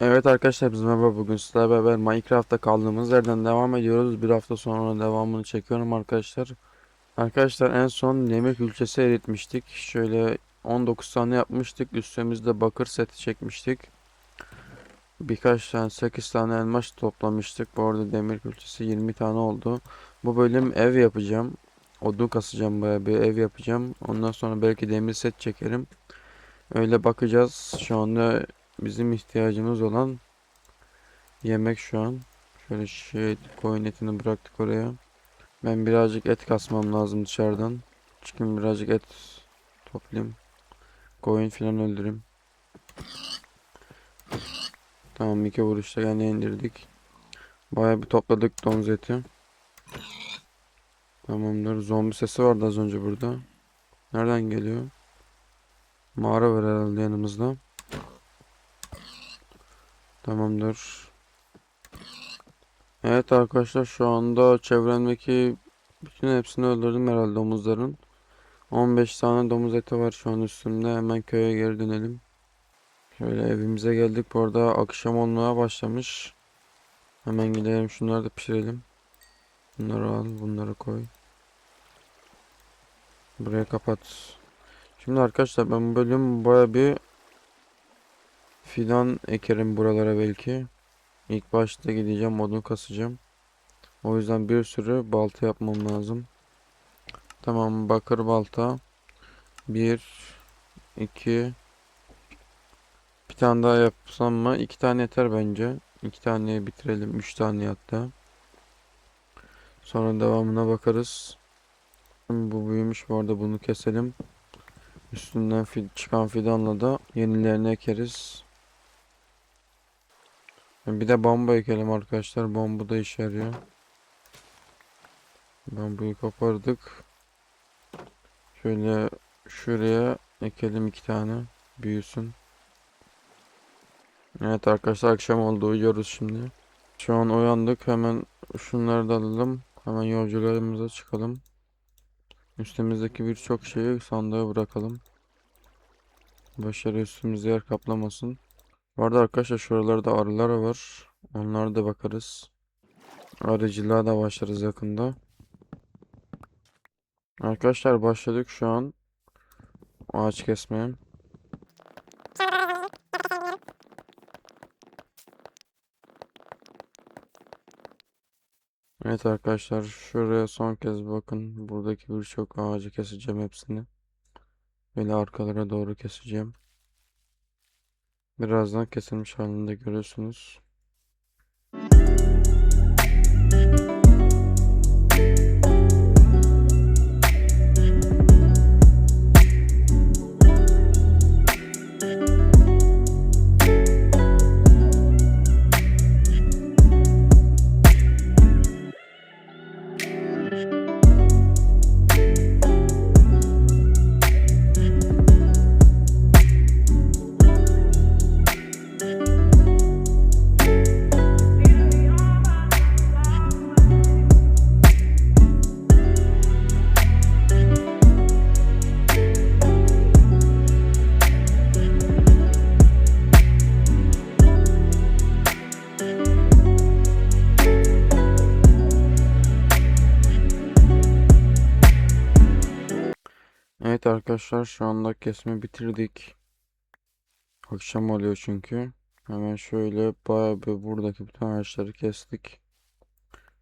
Evet arkadaşlar biz merhaba bugün sizlerle beraber Minecraft'ta kaldığımız yerden devam ediyoruz. Bir hafta sonra devamını çekiyorum arkadaşlar. Arkadaşlar en son demir külçesi eritmiştik. Şöyle 19 tane yapmıştık. Üstümüzde bakır seti çekmiştik. Birkaç tane 8 tane elmas toplamıştık. Bu arada demir külçesi 20 tane oldu. Bu bölüm ev yapacağım. Odun kasacağım bayağı bir ev yapacağım. Ondan sonra belki demir set çekerim. Öyle bakacağız. Şu anda bizim ihtiyacımız olan yemek şu an. Şöyle şey koyun etini bıraktık oraya. Ben birazcık et kasmam lazım dışarıdan. Çıkayım birazcık et toplayayım. Koyun filan öldüreyim. Tamam iki vuruşta gene indirdik. Bayağı bir topladık domuz eti. Tamamdır. Zombi sesi vardı az önce burada. Nereden geliyor? Mağara var herhalde yanımızda. Tamamdır. Evet arkadaşlar şu anda çevremdeki bütün hepsini öldürdüm herhalde domuzların. 15 tane domuz eti var şu an üstümde. Hemen köye geri dönelim. Şöyle evimize geldik. Bu arada akşam olmaya başlamış. Hemen gidelim şunları da pişirelim. Bunları al, bunları koy. Buraya kapat. Şimdi arkadaşlar ben bu bölüm baya bir fidan ekerim buralara belki. İlk başta gideceğim odun kasacağım. O yüzden bir sürü balta yapmam lazım. Tamam bakır balta. Bir, iki. Bir tane daha yapsam mı? İki tane yeter bence. İki taneye bitirelim. Üç tane hatta. Sonra devamına bakarız. Bu büyümüş bu arada bunu keselim. Üstünden fil çıkan fidanla da yenilerini ekeriz. Bir de bambu ekelim arkadaşlar. Bambu da işe yarıyor. Bambuyu kopardık. Şöyle şuraya ekelim iki tane. Büyüsün. Evet arkadaşlar akşam oldu. Uyuyoruz şimdi. Şu an uyandık. Hemen şunları da alalım. Hemen yolculuğumuza çıkalım. Üstümüzdeki birçok şeyi sandığa bırakalım. Başarı üstümüzde yer kaplamasın. Bu arada arkadaşlar şuralarda arılar var. Onlara da bakarız. Arıcılığa da başlarız yakında. Arkadaşlar başladık şu an. Ağaç kesmeye. Evet arkadaşlar şuraya son kez bakın. Buradaki birçok ağacı keseceğim hepsini. Böyle arkalara doğru keseceğim. Birazdan kesilmiş halinde görüyorsunuz. Arkadaşlar şu anda kesme bitirdik. Akşam oluyor çünkü. Hemen şöyle bayağı bir buradaki bütün ağaçları kestik.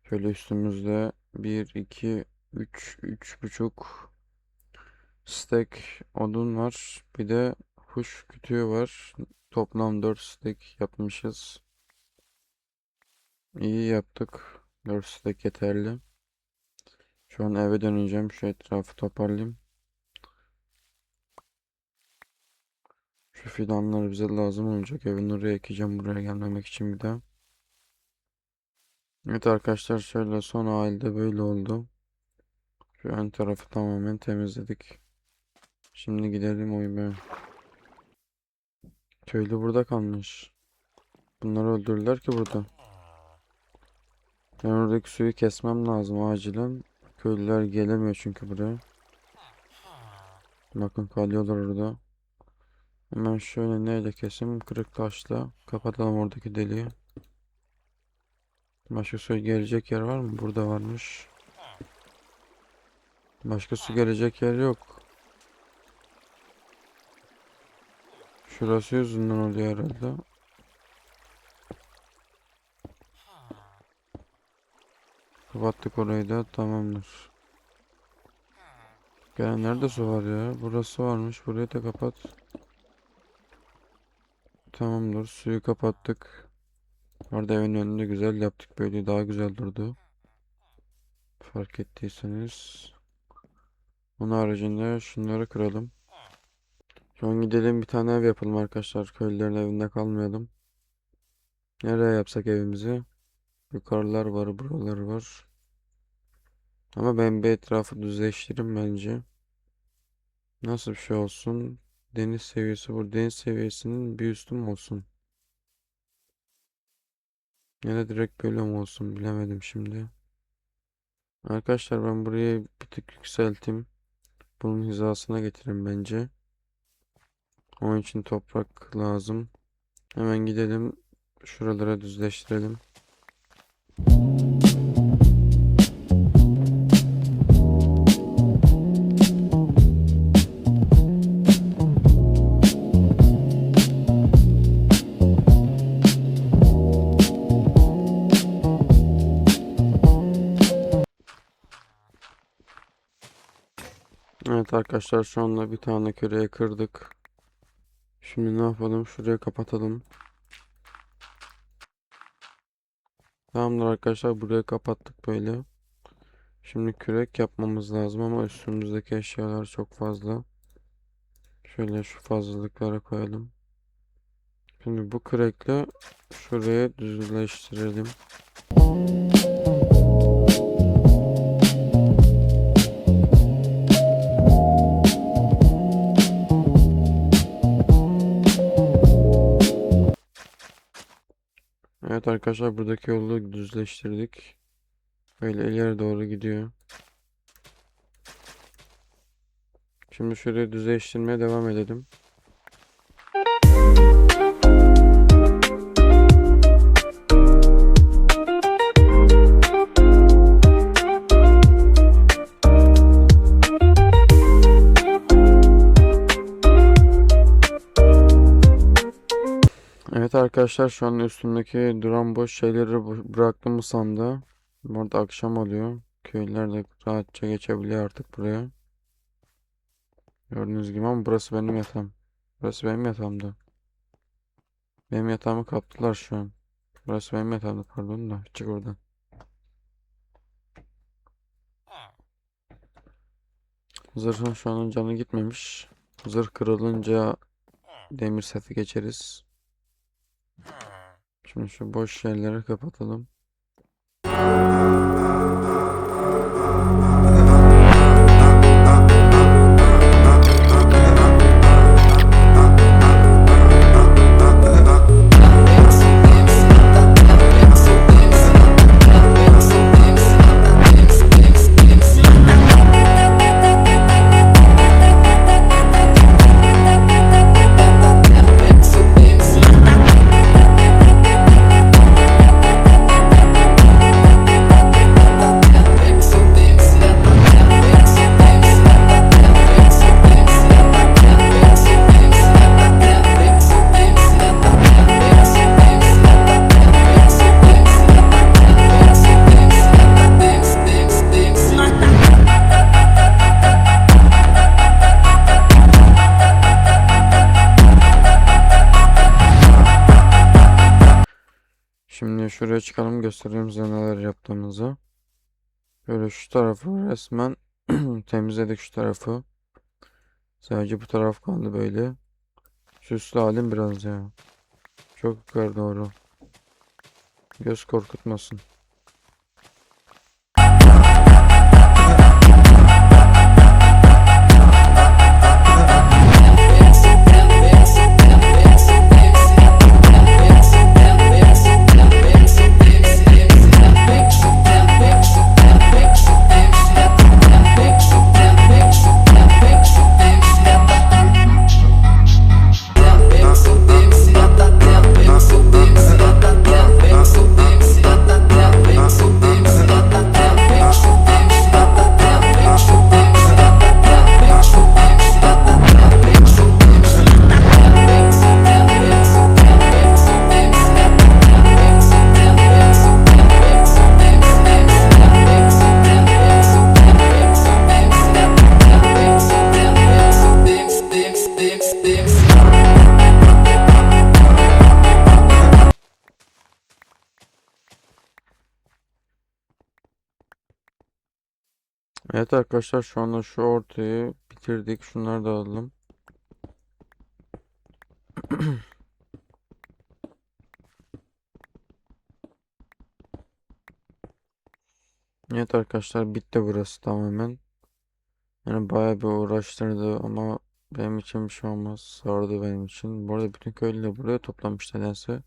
Şöyle üstümüzde 1, 2, 3, 3 buçuk stack odun var. Bir de kuş kütüğü var. Toplam 4 stack yapmışız. İyi yaptık. 4 stack yeterli. Şu an eve döneceğim. Şu etrafı toparlayayım. Şu fidanlar bize lazım olacak. Evin oraya ekeceğim buraya gelmemek için bir daha. Evet arkadaşlar şöyle son halde böyle oldu. Şu ön tarafı tamamen temizledik. Şimdi gidelim uyumaya. Köylü burada kalmış. Bunları öldürdüler ki burada. Ben oradaki suyu kesmem lazım acilen. Köylüler gelemiyor çünkü buraya. Bakın kalıyorlar orada. Hemen şöyle neyle kesim? Kırık taşla kapatalım oradaki deliği. Başka su gelecek yer var mı? Burada varmış. Başka su gelecek yer yok. Şurası yüzünden oluyor herhalde. Kapattık orayı da tamamdır. Gelen nerede su var ya? Burası varmış. Burayı da kapat. Tamamdır. Suyu kapattık. Orada evin önünde güzel yaptık. Böyle daha güzel durdu. Fark ettiyseniz. Onun haricinde şunları kıralım. An gidelim bir tane ev yapalım arkadaşlar. Köylülerin evinde kalmayalım. Nereye yapsak evimizi? Yukarılar var, buralar var. Ama ben bir etrafı düzleştiririm bence. Nasıl bir şey olsun? Deniz seviyesi bu. Deniz seviyesinin bir üstü mü olsun? Ya da direkt böyle mi olsun bilemedim şimdi. Arkadaşlar ben burayı bir tık yükselteyim. Bunun hizasına getirin bence. Onun için toprak lazım. Hemen gidelim. Şuralara düzleştirelim. Evet arkadaşlar şu anda bir tane küreği kırdık. Şimdi ne yapalım? Şurayı kapatalım. Tamamdır arkadaşlar burayı kapattık böyle. Şimdi kürek yapmamız lazım ama üstümüzdeki eşyalar çok fazla. Şöyle şu fazlalıklara koyalım. Şimdi bu kürekle şuraya düzleştirelim. Evet arkadaşlar buradaki yolu düzleştirdik. Böyle ileri doğru gidiyor. Şimdi şurayı düzleştirmeye devam edelim. Evet arkadaşlar şu an üstümdeki duran boş şeyleri bu- bıraktım bu sandığa. Burada akşam oluyor. Köylüler de rahatça geçebiliyor artık buraya. Gördüğünüz gibi ama burası benim yatağım. Burası benim yatağımdı. Benim yatağımı kaptılar şu an. Burası benim yatağımdı pardon da. Çık oradan. Zırhın şu an canı gitmemiş. Zırh kırılınca demir seti geçeriz. Şimdi şu boş yerleri kapatalım. Şuraya çıkalım göstereyim size neler yaptığımızı. Böyle şu tarafı resmen temizledik şu tarafı. Sadece bu taraf kaldı böyle. Süslü halim biraz ya. Çok yukarı doğru. Göz korkutmasın. Evet arkadaşlar şu anda şu ortayı bitirdik. Şunları da alalım. Evet arkadaşlar bitti burası tamamen. Yani bayağı bir uğraştırdı ama benim için bir şey olmaz. Sardı benim için. Bu arada bütün köylüleri buraya toplamış nedense.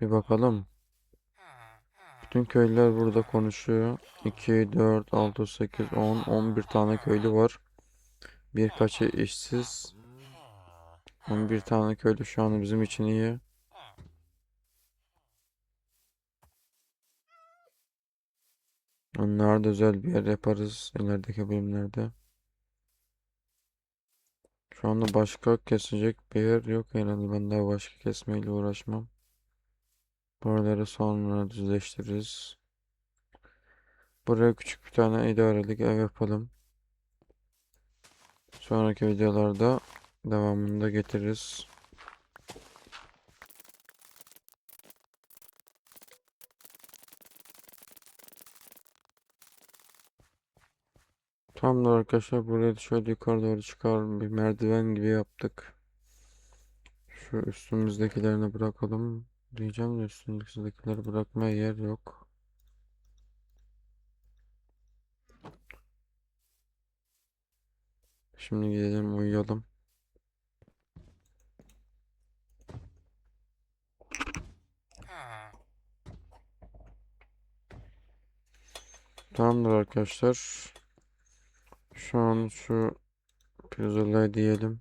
Bir bakalım. Bütün köylüler burada konuşuyor. 2, 4, 6, 8, 10, 11 tane köylü var. Birkaçı işsiz. 11 tane köylü şu an bizim için iyi. Onlara da özel bir yer yaparız ilerideki bölümlerde. Şu anda başka kesecek bir yer yok herhalde. Ben daha başka kesmeyle uğraşmam. Buraları sonra düzleştiririz. Buraya küçük bir tane idarelik ev yapalım. Sonraki videolarda devamını da getiririz. Tamamdır arkadaşlar buraya şöyle yukarı doğru çıkar bir merdiven gibi yaptık. Şu üstümüzdekilerini bırakalım. Diyeceğim de üstümüzdekileri bırakmaya yer yok. Şimdi gidelim uyuyalım. Tamamdır arkadaşlar. Şu an şu pirzolayı diyelim.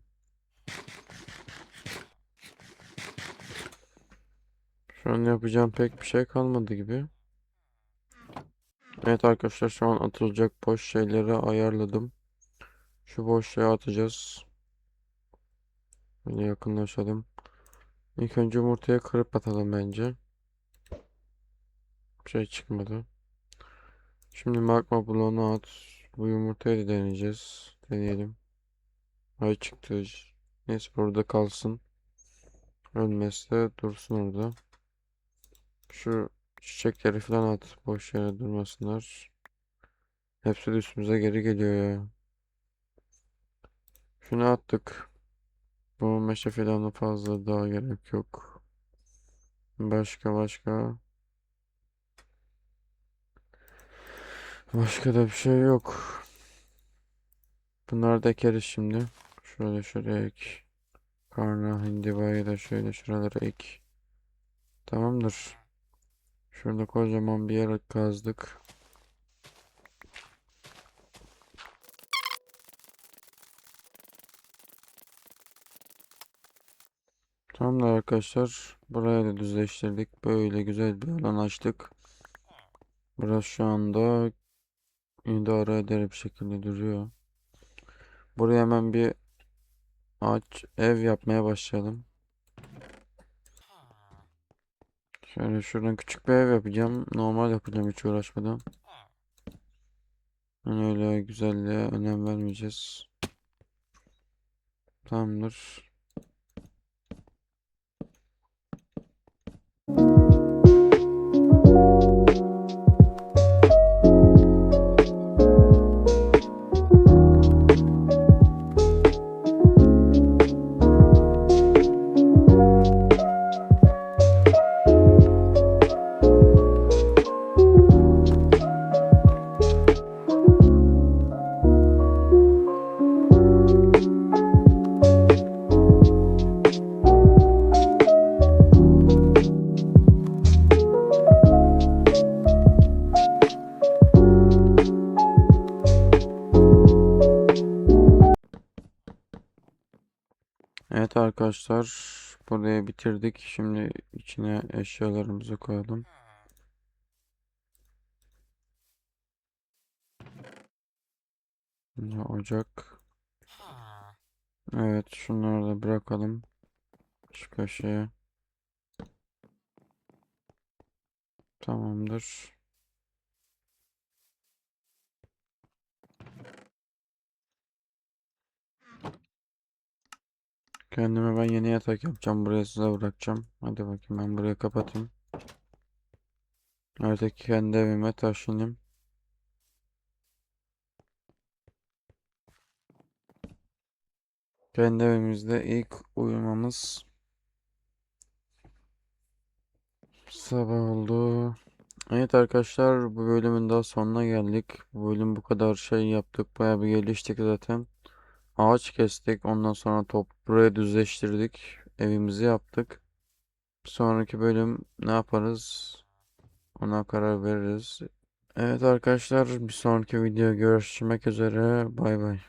Şu an yapacağım pek bir şey kalmadı gibi. Evet arkadaşlar şu an atılacak boş şeyleri ayarladım. Şu boş şeyi atacağız. Böyle yakınlaşalım. İlk önce yumurtayı kırıp atalım bence. Bir şey çıkmadı. Şimdi magma bloğunu at. Bu yumurtayı da deneyeceğiz. Deneyelim. Ay çıktı. Neyse burada kalsın. Ölmezse dursun orada. Şu çiçekleri falan at. Boş yere durmasınlar. Hepsi üstümüze geri geliyor ya. Şunu attık. Bu meşe filanı fazla daha gerek yok. Başka başka. Başka da bir şey yok. Bunları da ekeriz şimdi. Şöyle şuraya ek. Karna hindivayı da şöyle şuralara ek. Tamamdır. Şurada kocaman bir yer kazdık. Tamamdır arkadaşlar. Burayı da düzleştirdik. Böyle güzel bir alan açtık. Burası şu anda idare eder bir şekilde duruyor. Buraya hemen bir ağaç ev yapmaya başlayalım. Şöyle şuradan küçük bir ev yapacağım. Normal yapacağım hiç uğraşmadan. Yani öyle güzelliğe önem vermeyeceğiz. Tamamdır. Arkadaşlar burayı bitirdik. Şimdi içine eşyalarımızı koyalım. Şimdi ocak. Evet şunları da bırakalım. Şu köşeye. Tamamdır. Kendime ben yeni yatak yapacağım. Buraya size bırakacağım. Hadi bakayım ben burayı kapatayım. Artık kendi evime taşınayım. Kendi evimizde ilk uyumamız sabah oldu. Evet arkadaşlar bu bölümün daha sonuna geldik. Bu bölüm bu kadar şey yaptık. Bayağı bir geliştik zaten. Ağaç kestik. Ondan sonra toprağı düzleştirdik. Evimizi yaptık. Sonraki bölüm ne yaparız? Ona karar veririz. Evet arkadaşlar bir sonraki video görüşmek üzere. Bay bay.